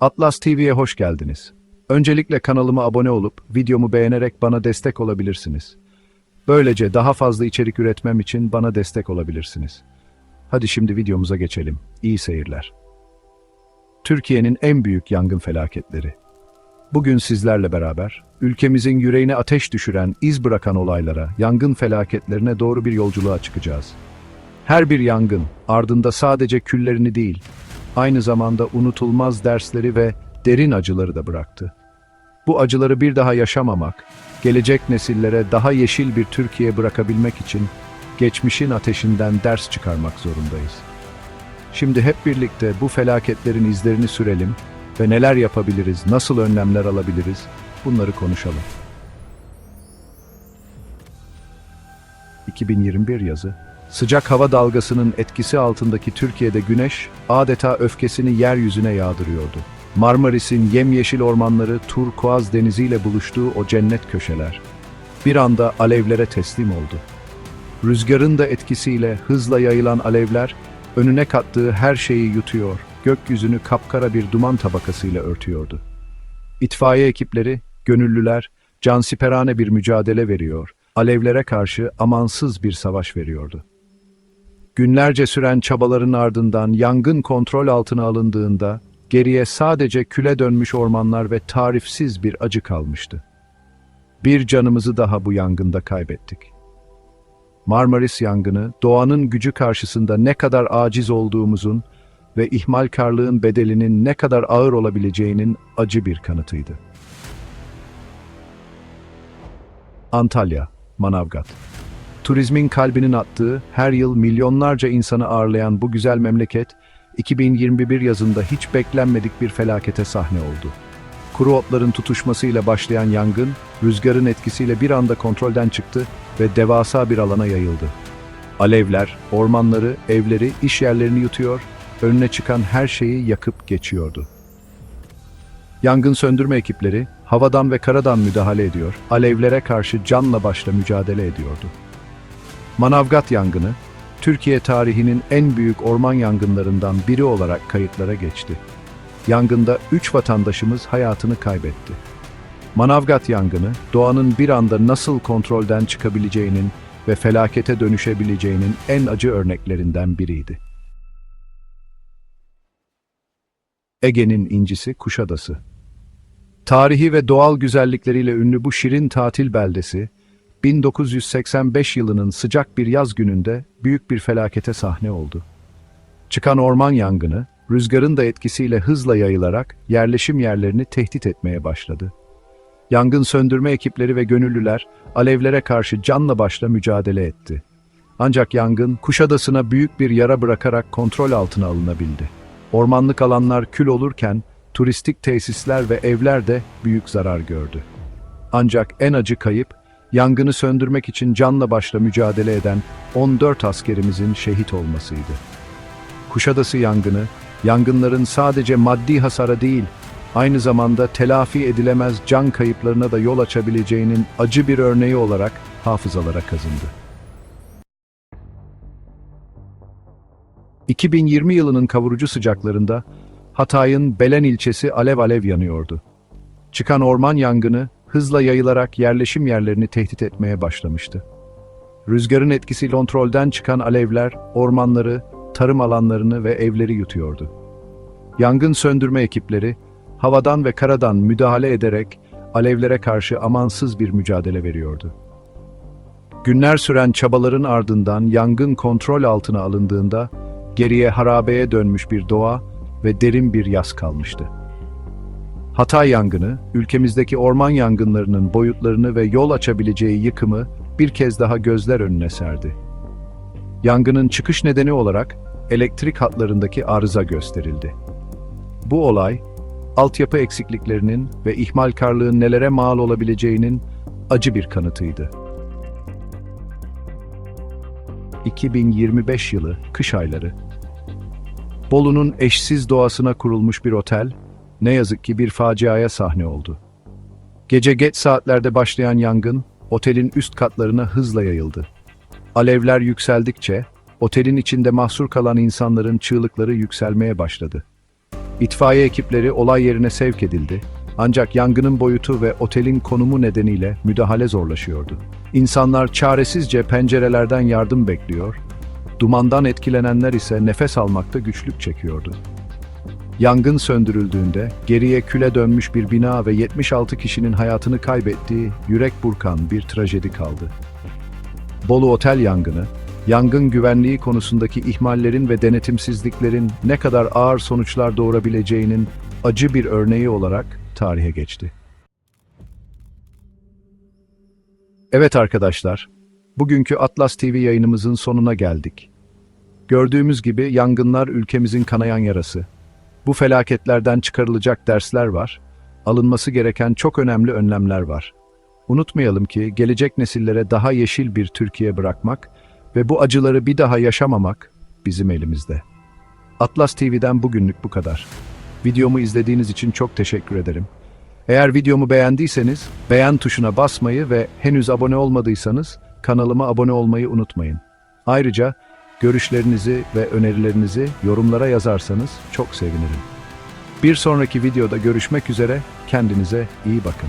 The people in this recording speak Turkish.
Atlas TV'ye hoş geldiniz. Öncelikle kanalıma abone olup videomu beğenerek bana destek olabilirsiniz. Böylece daha fazla içerik üretmem için bana destek olabilirsiniz. Hadi şimdi videomuza geçelim. İyi seyirler. Türkiye'nin en büyük yangın felaketleri. Bugün sizlerle beraber ülkemizin yüreğine ateş düşüren, iz bırakan olaylara, yangın felaketlerine doğru bir yolculuğa çıkacağız. Her bir yangın ardında sadece küllerini değil, aynı zamanda unutulmaz dersleri ve derin acıları da bıraktı. Bu acıları bir daha yaşamamak, gelecek nesillere daha yeşil bir Türkiye bırakabilmek için geçmişin ateşinden ders çıkarmak zorundayız. Şimdi hep birlikte bu felaketlerin izlerini sürelim ve neler yapabiliriz, nasıl önlemler alabiliriz bunları konuşalım. 2021 yazı Sıcak hava dalgasının etkisi altındaki Türkiye'de güneş adeta öfkesini yeryüzüne yağdırıyordu. Marmaris'in yemyeşil ormanları turkuaz deniziyle buluştuğu o cennet köşeler bir anda alevlere teslim oldu. Rüzgarın da etkisiyle hızla yayılan alevler önüne kattığı her şeyi yutuyor, gökyüzünü kapkara bir duman tabakasıyla örtüyordu. İtfaiye ekipleri, gönüllüler, cansiperane bir mücadele veriyor, alevlere karşı amansız bir savaş veriyordu. Günlerce süren çabaların ardından yangın kontrol altına alındığında geriye sadece küle dönmüş ormanlar ve tarifsiz bir acı kalmıştı. Bir canımızı daha bu yangında kaybettik. Marmaris yangını, doğanın gücü karşısında ne kadar aciz olduğumuzun ve ihmalkarlığın bedelinin ne kadar ağır olabileceğinin acı bir kanıtıydı. Antalya, Manavgat Turizmin kalbinin attığı, her yıl milyonlarca insanı ağırlayan bu güzel memleket, 2021 yazında hiç beklenmedik bir felakete sahne oldu. Kuru otların tutuşmasıyla başlayan yangın, rüzgarın etkisiyle bir anda kontrolden çıktı ve devasa bir alana yayıldı. Alevler, ormanları, evleri, iş yerlerini yutuyor, önüne çıkan her şeyi yakıp geçiyordu. Yangın söndürme ekipleri havadan ve karadan müdahale ediyor, alevlere karşı canla başla mücadele ediyordu. Manavgat yangını, Türkiye tarihinin en büyük orman yangınlarından biri olarak kayıtlara geçti. Yangında 3 vatandaşımız hayatını kaybetti. Manavgat yangını, doğanın bir anda nasıl kontrolden çıkabileceğinin ve felakete dönüşebileceğinin en acı örneklerinden biriydi. Ege'nin incisi Kuşadası. Tarihi ve doğal güzellikleriyle ünlü bu şirin tatil beldesi, 1985 yılının sıcak bir yaz gününde büyük bir felakete sahne oldu. Çıkan orman yangını, rüzgarın da etkisiyle hızla yayılarak yerleşim yerlerini tehdit etmeye başladı. Yangın söndürme ekipleri ve gönüllüler alevlere karşı canla başla mücadele etti. Ancak yangın Kuşadası'na büyük bir yara bırakarak kontrol altına alınabildi. Ormanlık alanlar kül olurken turistik tesisler ve evler de büyük zarar gördü. Ancak en acı kayıp yangını söndürmek için canla başla mücadele eden 14 askerimizin şehit olmasıydı. Kuşadası yangını, yangınların sadece maddi hasara değil, aynı zamanda telafi edilemez can kayıplarına da yol açabileceğinin acı bir örneği olarak hafızalara kazındı. 2020 yılının kavurucu sıcaklarında Hatay'ın Belen ilçesi alev alev yanıyordu. Çıkan orman yangını hızla yayılarak yerleşim yerlerini tehdit etmeye başlamıştı. Rüzgarın etkisiyle kontrolden çıkan alevler ormanları, tarım alanlarını ve evleri yutuyordu. Yangın söndürme ekipleri havadan ve karadan müdahale ederek alevlere karşı amansız bir mücadele veriyordu. Günler süren çabaların ardından yangın kontrol altına alındığında geriye harabeye dönmüş bir doğa ve derin bir yas kalmıştı. Hatay yangını, ülkemizdeki orman yangınlarının boyutlarını ve yol açabileceği yıkımı bir kez daha gözler önüne serdi. Yangının çıkış nedeni olarak elektrik hatlarındaki arıza gösterildi. Bu olay, altyapı eksikliklerinin ve ihmalkarlığın nelere mal olabileceğinin acı bir kanıtıydı. 2025 yılı kış ayları. Bolu'nun eşsiz doğasına kurulmuş bir otel, ne yazık ki bir faciaya sahne oldu. Gece geç saatlerde başlayan yangın, otelin üst katlarına hızla yayıldı. Alevler yükseldikçe, otelin içinde mahsur kalan insanların çığlıkları yükselmeye başladı. İtfaiye ekipleri olay yerine sevk edildi. Ancak yangının boyutu ve otelin konumu nedeniyle müdahale zorlaşıyordu. İnsanlar çaresizce pencerelerden yardım bekliyor, dumandan etkilenenler ise nefes almakta güçlük çekiyordu. Yangın söndürüldüğünde geriye küle dönmüş bir bina ve 76 kişinin hayatını kaybettiği yürek burkan bir trajedi kaldı. Bolu Otel yangını, yangın güvenliği konusundaki ihmallerin ve denetimsizliklerin ne kadar ağır sonuçlar doğurabileceğinin acı bir örneği olarak tarihe geçti. Evet arkadaşlar, bugünkü Atlas TV yayınımızın sonuna geldik. Gördüğümüz gibi yangınlar ülkemizin kanayan yarası. Bu felaketlerden çıkarılacak dersler var, alınması gereken çok önemli önlemler var. Unutmayalım ki gelecek nesillere daha yeşil bir Türkiye bırakmak ve bu acıları bir daha yaşamamak bizim elimizde. Atlas TV'den bugünlük bu kadar. Videomu izlediğiniz için çok teşekkür ederim. Eğer videomu beğendiyseniz beğen tuşuna basmayı ve henüz abone olmadıysanız kanalıma abone olmayı unutmayın. Ayrıca görüşlerinizi ve önerilerinizi yorumlara yazarsanız çok sevinirim. Bir sonraki videoda görüşmek üzere, kendinize iyi bakın.